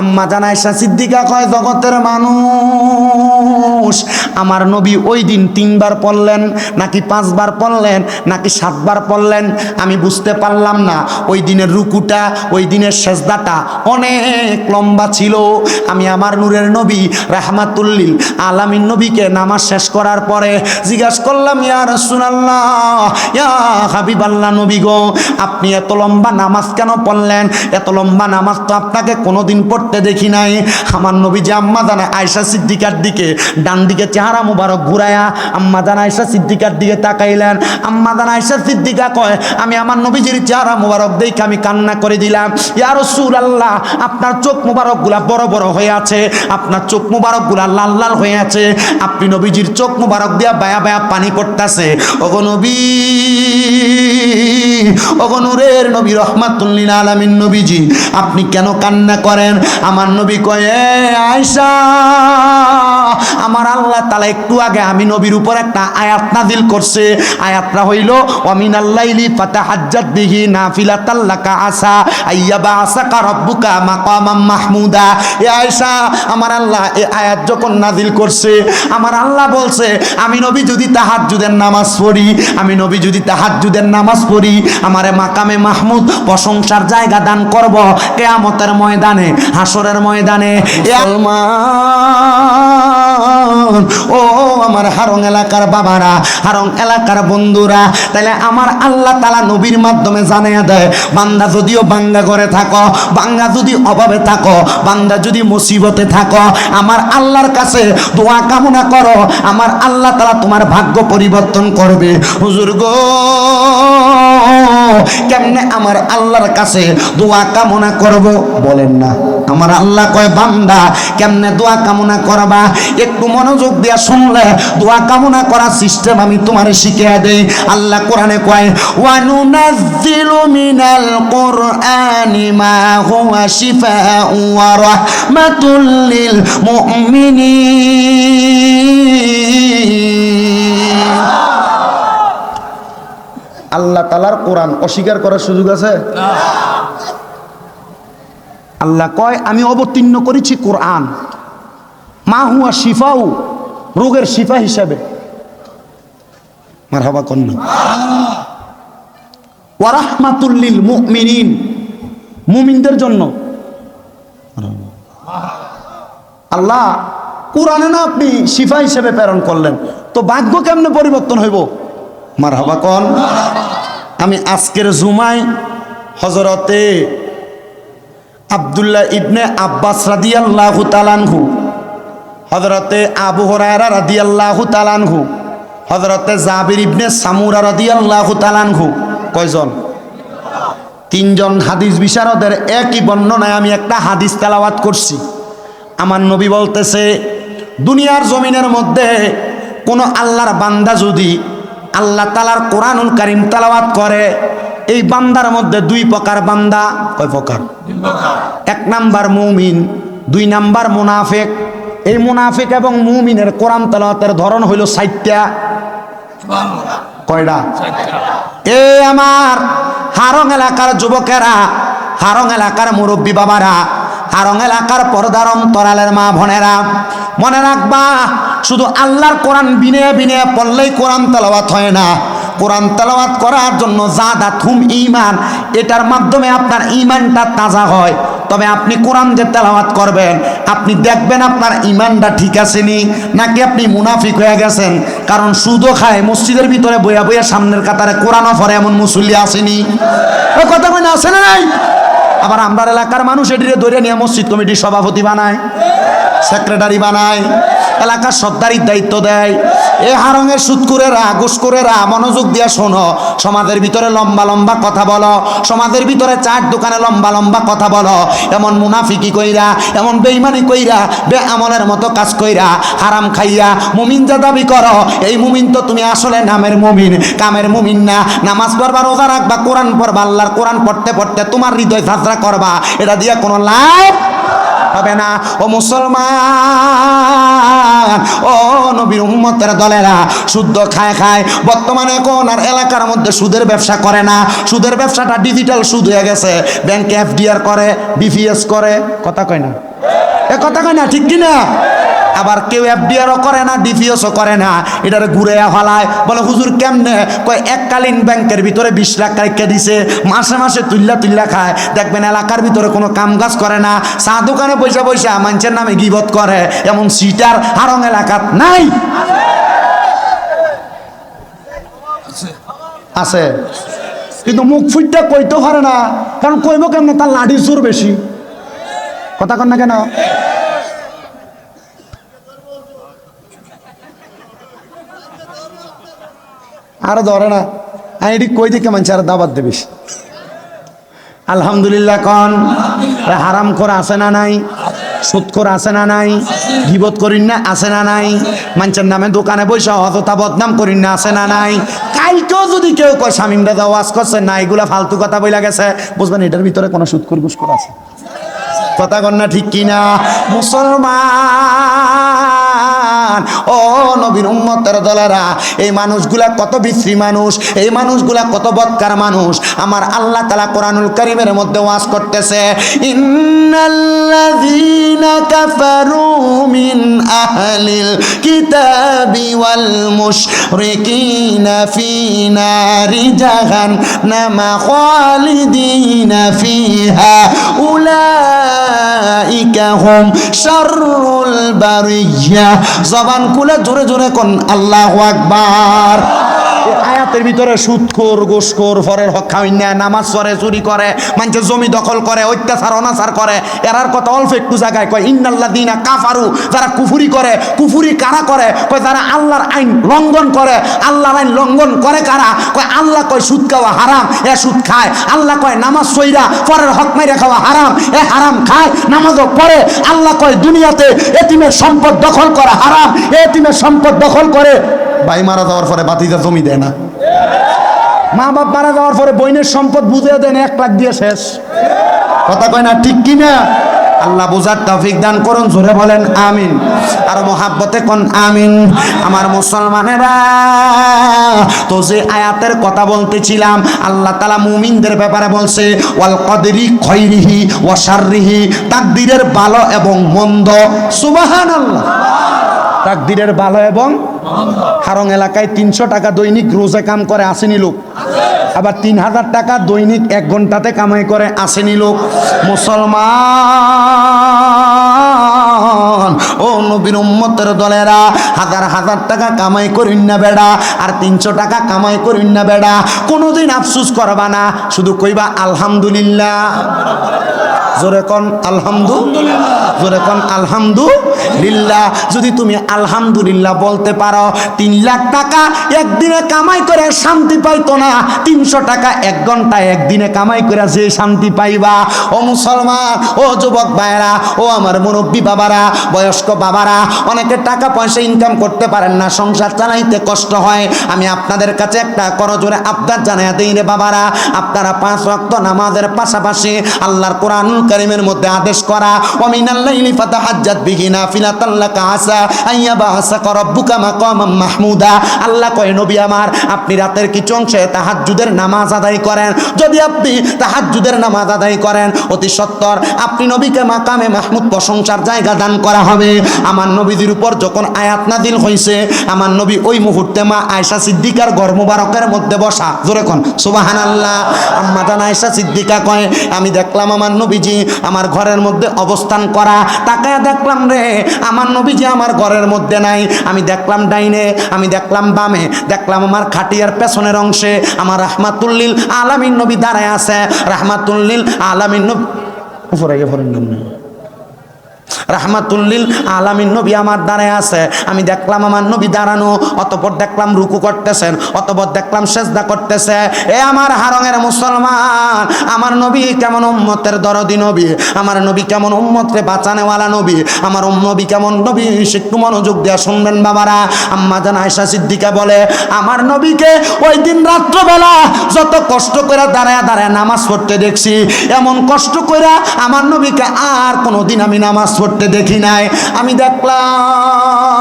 আম্মা জানাইশা সিদ্দিকা কয়, জগতের মানুষ। আমার নবী ওই দিন তিনবার পড়লেন, নাকি পাঁচবার পড়লেন, নাকি সাতবার পড়লেন, আমি বুঝতে পারলাম না। ওই দিনের রুকুটা, ওই দিনের সেজদাটা অনেক লম্বা ছিল। আমি আমার নূরের নবী রাহমাতুল্লিল আলামিন নবীকে নামাজ শেষ করার পরে জিজ্ঞাসা করলাম, ইয়া রাসূলুল্লাহ, ইয়া হাবিবাল্লাহ নবী গো, আপনি এত লম্বা নামাজ কেন পড়লেন? এত লম্বা নামাজ তো আপনাকে কোনোদিন পড়তে দেখি নাই। আমার নবী যে আম্মা জানা আয়সা সিদ্দিকার দিকে, ডান দিকে চেহারা মুবারক ঘুরায়া আম্মা জানা আয়সা সিদ্দিকার দিকে তাকাইলেন। আম্মা জানা আয়সা সিদ্দিকা কয়, আমি আমার নবীজির চেহারা মুবারক দেখে আমি কান্না করে দিলাম। ইয়া আল্লাহ আপনার চোখ মুবারকগুলা বড় বড় হয়ে আছে। আপনার চোখ মুবারকগুলা লাল লাল হয়ে আছে। আপনি নবীজির চোখ মুবারক দিয়া বায়া বায়া পানি পড়তাছে। ওগো নবী, ওগো নূরের নবী রহমাতুল্লিল আলামিন নবীজি, আপনি কেন কান্না করেন? আমার নবী কয়ে আয়সা আমার আল্লাহ তালা একটু আগে আমি নবীর উপর একটা আয়াত নাজিল করছে। আয়াতটা হইল অমিন আল্লাইলি ফাতাহাজ্জাত বিহি নাফিলাতাল্লাকা আসা, আইয়াবা আসাকা রব্বুকা মাকামাম মাহমুদা। এ আয়েশা, আমার আল্লাহ এ আয়াত যখন নাজিল করছে, আমার আল্লাহ বলছে, আমি নবী যদি তাহাজ্জুদের নামাজ পড়ি, আমি নবী যদি তাহাজ্জুদের নামাজ পড়ি, আমারে মাকামে মাহমুদ প্রশংসার জায়গা দান করব। কেয়ামতের ময়দানে হাসরের ময়দানে ও আমার হারং এলাকার বাবারা, হারং এলাকার বন্ধুরা তাহলে আমার আল্লাহ তালা নবীর মাধ্যমে জানিয়ে দেয়, বান্দা যদিও বাঙ্গা করে থাকো, বাঙ্গা যদি অভাবে থাকো, বান্দা যদি মুসিবতে থাকো, আমার আল্লাহর কাছে দোয়া কামনা করো, আমার আল্লাহ তালা তোমার ভাগ্য পরিবর্তন করবে। হুজুর গো, কেমনে আমার আল্লাহর কাছে দোয়া কামনা করব, বলেন না। আমার আল্লাহ কয়, বান্দা, কেমনে দোয়া কামনা করবা? একটু মনোযোগ দিয়া শুনলে দোয়া কামনা করার সিস্টেম আমি তোমারে শিখিয়ে দেই। আল্লাহ কোরআনে কয়, ওয়ানুনাজ্জিলু মিনাল কোরআনি মা হুয়া শিফাউ ওয়া রাহমাতুল লিল মুমিনিন। আল্লাহ তালার কোরআন অস্বীকার করার সুযোগ আছে? আল্লাহ কয়, আমি অবতীর্ণ করেছি কোরআন। মা হুয়া শিফাও রোগের শিফা হিসাবে। মার হাবা কন্যা ওয়ারাহমাতুল্লিল মুমিনিন, মুমিনদের জন্য। আল্লাহ, কোরআনে না আপনি শিফা হিসেবে প্রেরণ করলেন। তো ভাগ্য কেমনে পরিবর্তন হইব? মার হাবা কন। আমি আজকের জুমায় হজরতে আবদুল্লাহ ইবনে আব্বাস রাদিয়াল্লাহু তালানহু হজরতে আবু হরায়রা রাদিয়াল্লাহু তালানহু হজরতে জাবির ইবনে সামুরা রাদিয়াল্লাহু তালানহু কয়জন? তিনজন হাদিস বিশারদের একই বর্ণনায় আমি একটা হাদিস তেলাওয়াত করছি। আমার নবী বলতেছে, দুনিয়ার জমিনের মধ্যে কোনো আল্লাহর বান্দা যদি আল্লাহ তালার কোরআনুল কারিম তেলাওয়াত করে এই বান্দার মধ্যে দুই প্রকার বান্দা। কয় প্রকার? এক নাম্বার মুমিন, দুই নাম্বার মুনাফেক। এই মুনাফিক এবং মুমিনের কোরআন তেলাওয়াতের ধরন হইল সাইটটা কয়টা? এ আমার হারং এলাকার যুবকেরা, হারং এলাকার মুরব্বী বাবারা, হারং এলাকার পর্দার অন্তরালের মা বোনেরা, মনে রাখবা, শুধু আল্লাহর কোরআন বিনে বিনে পড়লেই কোরআন তেলাওয়াত হয় না। কোরআন তেলাওয়াত করার জন্য জাদা থুম ইমান এটার মাধ্যমে আপনার ইমানটা তাজা হয়। তবে আপনি কোরআন যে তেলাওয়াত করবেন, আপনি দেখবেন আপনার ইমানটা ঠিক আছে নি নাকি আপনি মুনাফিক হয়ে গেছেন, কারণ সুদও খায়, মসজিদের ভিতরে বইয়া বইয়া সামনের কাতারে কোরআনও ফরে এমন মুসল্লি আসেনি। ওই কথা কই না আসে না নাই? আবার আমরা এলাকার মানুষ এটিরে ধরে নিয়ে মসজিদ কমিটির সভাপতি বানায়, সেক্রেটারি বানায়, এলাকার সর্দারির দায়িত্ব দেয়। এ হারঙের সুৎকুরেরা ঘুষকুরেরা মনোযোগ দিয়া শোনো। সমাজের ভিতরে লম্বা লম্বা কথা বলো। সমাজের ভিতরে চার দোকানে লম্বা লম্বা কথা বলো। এমন মুনাফিকি কইরা, এমন বেইমানি কইরা বে আমলের মতো কাজ কইরা, হারাম খাইয়া, মুমিন যা দাবি করো, এই মুমিন তো তুমি আসলে নামের মুমিন, কামের মুমিন না। নামাজ পড়বা, রোজা রাখবা, কোরআন পড়বা, আল্লাহর কোরআন পড়তে পড়তে তোমার হৃদয় ঝাঁঝরা করবা। এটা দিয়া কোনো লাভ হবে না। ও মুসলমান, ও নবীর উম্মতের দলেরা শুদ্ধ খায় খায়। বর্তমানে কোন আর এলাকার মধ্যে সুদের ব্যবসা করে না। সুদের ব্যবসাটা ডিজিটাল সুদ হয়ে গেছে। ব্যাংকে এফডিআর করে বিপিএস করে। কথা কয় না? এ কথা কয় না, ঠিক কি না আবার কেউ এফডিআরও করে না ডিপিএসও করে না, এটার ঘুরে হলায় বলে, হুজুর কেমনে? কয় এককালীন ব্যাংকের ভিতরে বিশ লাখ রেখে দিছে, মাসে মাসে তুল্লা তুল্লা খায়। দেখবেন এলাকার ভিতরে কোনো কাম কাজ করে না, চা দোকানে পয়সা পয়সা মানুষের নামে গিবত করে, এমন সিটার হারং এলাকাত নাই? আছে। কিন্তু মুখ ফুটটা কইতে পারে না, কারণ কইব কেমনে, তার লাঠি জোর বেশি। কথা কন না কেন? আর ধরে না। আমি এটি কই দিকে মানুষ আর দাবাত দেবিস। আলহামদুলিল্লাহ কন। হারাম করা আছে না নাই? সুদ করে আছে না নাই? গিবত করিন না, আছে না নাই? মানুষের নামে দোকানে বসে অযথা বদনাম করিন না, আছে না নাই? কালকেও যদি কেউ কয় স্বামীরা দাও ওয়াজ করছে, না, এগুলা ফালতু কথা বইলা গেছে। বুঝবেন, এটার ভিতরে কোনো সুদ করে ঘুষ করে আছে। কথা কন্যা ঠিক কিনা? মুসলমান ও নবীর উম্মতের দলেরা, এই মানুষগুলা কত বিশ্রী মানুষ, এই মানুষগুলা কত বৎকার মানুষ। আমার আল্লাহ তালা কোরআনুল করিমের মধ্যে ওয়াজ করতেছে কিতাবি ওয়াল ফিহা উলাইকা হুম বারিয়া জবান খুলে জোরে জোরে কোন আল্লাহু আকবার। আয়াতের ভিতরে সুদখোর গোসখোর ফরের হক খাওয়াই না নামাজ পড়ে, চুরি করে, মানুষের জমি দখল করে, অত্যাচার, অনাচার করে। এরার কথা অল্প একটু জায়গায় কয় ইন্নাল্লাহ দিনা কাফারু যারা কুফুরি করে, কুফুরি কারা করে? কয়, যারা আল্লাহর আইন লঙ্ঘন করে আল্লাহর আইন লঙ্ঘন করে কারা? কয়, আল্লাহ কয়, সুদ খাওয়া হারাম, এ সুদ খায়। আল্লাহ কয়, নামাজ সইরা পরের হক মাইরে খাওয়া হারাম, এ হারাম খায়, নামাজও পড়ে। আল্লাহ কয়, দুনিয়াতে এতিমের সম্পদ দখল করা হারাম, এতিমের সম্পদ দখল করে ভাই মারা যাওয়ার পরে বাতিজা জমি দেয় না। মা বাপ মারা যাওয়ার পরে বইনের সম্পদ বুঝে দেন, এক লাখ দিয়ে শেষ। কথা কয় না, ঠিক কি না? আল্লাহ বুঝার তৌফিক দান করুন, জোরে বলেন, আমিন। আর মোহাব্বতে কোন, আমিন। আমার মুসলমানেরা, তো যে আয়াতের কথা বলতেছিলাম, আল্লাহ তালা মুমিনদের ব্যাপারে বলছে, ওয়াল কদরি খৈরিহি ওয়াশাররিহি তাকদিরের ভালো এবং মন্দ, সুবহানাল্লাহ। তাকদিরের ভালো এবং হারং এলাকায় তিনশো টাকা দৈনিক রোজে কাম করে আসেনি লোক। আবার তিন হাজার টাকা দৈনিক এক ঘন্টাতে কামাই করে আসেনি লোক। মুসলমান ও নবীর উম্মতের দলেরা, হাজার হাজার টাকা কামাই করিন না বেড়া, আর তিনশো টাকা কামাই করিন না বেড়া, কোনোদিন আফসুস করবা না, শুধু কইবা আলহামদুলিল্লাহ। জোরে আলহামদু জোরে কন, আলহামদুলিল্লাহ। যদি তুমি আলহামদুলিল্লাহ বলতে পারো, তিন লাখ টাকা একদিনে কামাই করে শান্তি পাইতো না, তিনশো টাকা এক ঘন্টায় একদিনে কামাই করে যে শান্তি পাইবা। ও মুসলমান, ও যুবক ভাইরা ও আমার মুরব্বী বাবারা বয়স্ক বাবারা, অনেকে টাকা পয়সা ইনকাম করতে পারেন না, সংসার চালাইতে কষ্ট হয়। আমি আপনাদের কাছে একটা করজোরে আবদার জানাই দিই রে বাবারা, আপনারা পাঁচ রক্ত নামাজের পাশাপাশি আল্লাহর কোরআনুল কারিমের মধ্যে আদেশ করা ওমিনাল্লাইলি ফাতাহাজ্জাত বিহি নাফিলাতাল লাকা আসা আইয়া বাসাকা রাব্বুকা মাকামাম মাহমুদা। আল্লাহ কয়, নবী আমার, আপনি রাতের কিছু অংশে তাহাজ্জুদের নামাজ আদায় করেন। যদি আপনি তাহাজ্জুদের নামাজ আদায় করেন, অতি সত্তর, আপনি নবীকে মাকামে মাহমুদ প্রশংসার জায়গা দান করা হবে। আমার নবীদের উপর যখন আয়াত নাদিল হয়েছে আমার নবী ওই মুহূর্তে মা আয়সা সিদ্দিকার গর্ভ মুবারকের মধ্যে বসা। জোরে কোন সুবাহান আল্লাহ আম্মা জান আয়সা সিদ্দিকা কয়, আমি দেখলাম আমার নবীজি আমার ঘরের মধ্যে অবস্থান করা। তাকায় দেখলাম রে, আমার নবীজি আমার ঘরের মধ্যে নাই। আমি দেখলাম ডাইনে, আমি দেখলাম বামে, দেখলাম আমার খাটিয়ার পেছনের অংশে। আমার রাহমাতুল্লিল আলামিন নবী দাঁড়ায় আছে। রাহমাতুল্লিল আলামিন নবী উপরে গিয়ে পড়েন না। রাহমাতুল্লিল আলামিন, নবী আমার দাঁড়ায় আছে। আমি দেখলাম আমার নবী দাঁড়ানো, অতপর দেখলাম রুকু করতেছেন, অতপর দেখলাম সেজদা করতেছে। এ আমার হারঙের মুসলমান, আমার নবী কেমন উম্মতের দরদি নবী, আমার নবী কেমন উম্মতরে বাঁচানেওয়ালা নবী, আমার নবী কেমন নবী একটু মনোযোগ দেওয়া শুনবেন বাবারা। আম্মা জান আয়সা সিদ্দিকা বলে, আমার নবীকে ওই দিন রাত্রবেলা যত কষ্ট করে দাঁড়ায় দাঁড়ায় নামাজ পড়তে দেখছি, এমন কষ্ট করে আমার নবীকে আর কোনোদিন আমি নামাজ পড়তে দেখি নাই। আমি দেখলাম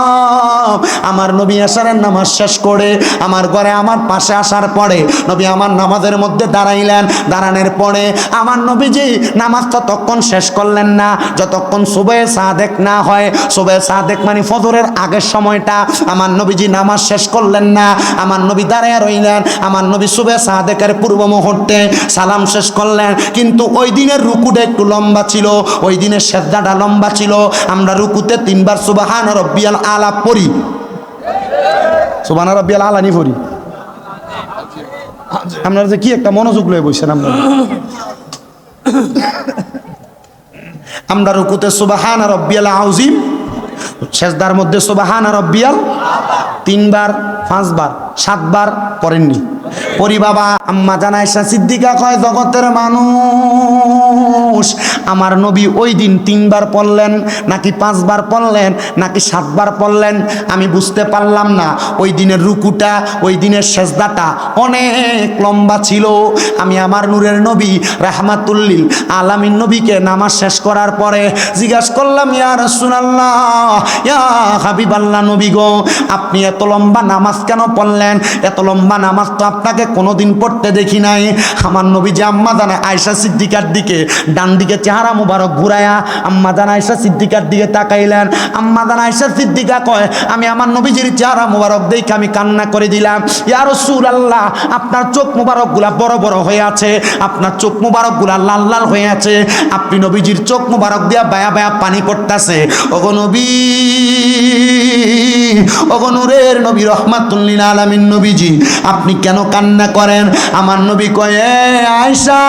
আমার নবী আসারের নামাজ শেষ করে আমার ঘরে আমার পাশে আসার পরে নবী আমার নামাজের মধ্যে দাঁড়াইলেন। দাঁড়ানোর পরে আমার নবীজি নামাজ ততক্ষণ শেষ করলেন না। যতক্ষণ সুবে সাদেক না হয়, সুবে সাদেক মানে ফজরের আগের সময়টা আমার নবীজি নামাজ শেষ করলেন না। আমার নবী দাঁড়ায় রইলেন। আমার নবী সুবে সাদেকের পূর্ব মুহূর্তে সালাম শেষ করলেন। কিন্তু ওই দিনের রুকুটা একটু লম্বা ছিল, ওই দিনের সেদ্দাটা লম্বা ছিল। আমরা রুকুতে তিনবার সুবাহান রব্বিয়াল আলা পড়ি। সুবাহান রব্বিয়াল আলানি পড়ি। আপনারা যে কি একটা মনোযোগ লয়ে বসছেন আপনারা। আমরা রুকুতে সুবাহান রব্বিয়াল আউজিম শেষদার মধ্যে সুবাহান রব্বিয়াল তিনবার, পাঁচবার, সাতবার পড়েননি। পরি বাবা, আম্মা জানাইসা সিদ্দিকা কয়, জগতের মানুষ। আমার নবী ওই দিন তিনবার পড়লেন, নাকি পাঁচবার পড়লেন, নাকি সাতবার পড়লেন, আমি বুঝতে পারলাম না। ওই দিনের রুকুটা, ওই দিনের সেজদাটা অনেক লম্বা ছিল। আমি আমার নূরের নবী রাহমাতুল্লিল আলামিন নবীকে নামাজ শেষ করার পরে জিজ্ঞাসা করলাম, ইয়া রাসূলুল্লাহ, ইয়া হাবিবাল্লাহ নবী গো, আপনি এত লম্বা নামাজ কেন পড়লেন? এত লম্বা নামাজ তো আপনাকে কোনোদিন পড়তে দেখি নাই। আমার নবী যে আম্মা জানে আয়সা সিদ্দিকার দিকে, ডান দিকে চেহারা মুবারক ঘুরায়া আম্মা জান আয়সা সিদ্দিকার দিকে তাকাইলেন। আম্মা জান আয়সা সিদ্দিকা কয়, আমি আমার নবীজির চেহারা মুবারক দেখে আমি কান্না করে দিলাম। ইয়ার সুর আল্লাহ আপনার চোখ মুবারকগুলা বড় বড় হয়ে আছে। আপনার চোখ মুবারকগুলা লাল লাল হয়ে আছে। আপনি নবীজির চোখ মুবারক দিয়া বায়া বায়া পানি পড়তাছে। ওগো নবী, ওগো নূরের নবী রহমাতুল্লিল আলামিন নবীজি, আপনি কেন কান্না করেন। আমার নবী কয়ে "এ আয়সা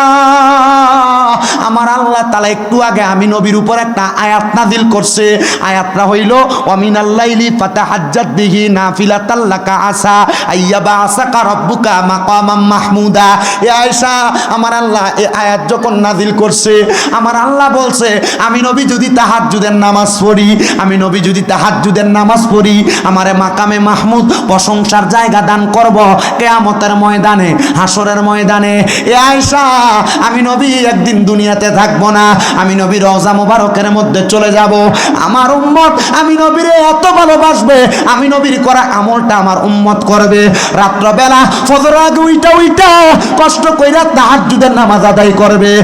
আমার আল্লাহ তালা একটু আগে আমি নবীর উপর একটা আয়াত নাজিল করছে। আয়াতটা হইল অমিন আল্লাইলি ফাতাহাজ্জাত বিহি নাফিলাতাল্লাকা আসা, আইয়াবা আসাকা রব্বুকা মাকামাম মাহমুদা। এ আয়সা আমার আল্লাহ এ আয়াত যখন নাজিল করছে, আমার আল্লাহ বলছে, আমি নবী যদি তাহাজ্জুদের নামাজ পড়ি, আমি নবী যদি তাহাজ্জুদের নামাজ পড়ি, আমারে মাকামে মাহমুদ প্রশংসার জায়গা দান করব কেয়ামতের ময়দানে হাসরের ময়দানে। এ আয়সা আমি নবী একদিন দুনিয়াতে থাকব না। আমি নবীর রওজা মোবারকের মধ্যে চলে যাব। আমার উম্মত, আমি নবীরে এত ভালোবাসবে, আমি নবীর করা আমলটা আমার উম্মত করবে। রাত্রবেলা ফজর আগে উইটা উইটা, কষ্ট কইরা তাহাজ্জুদের নামাজ আদায় করবে।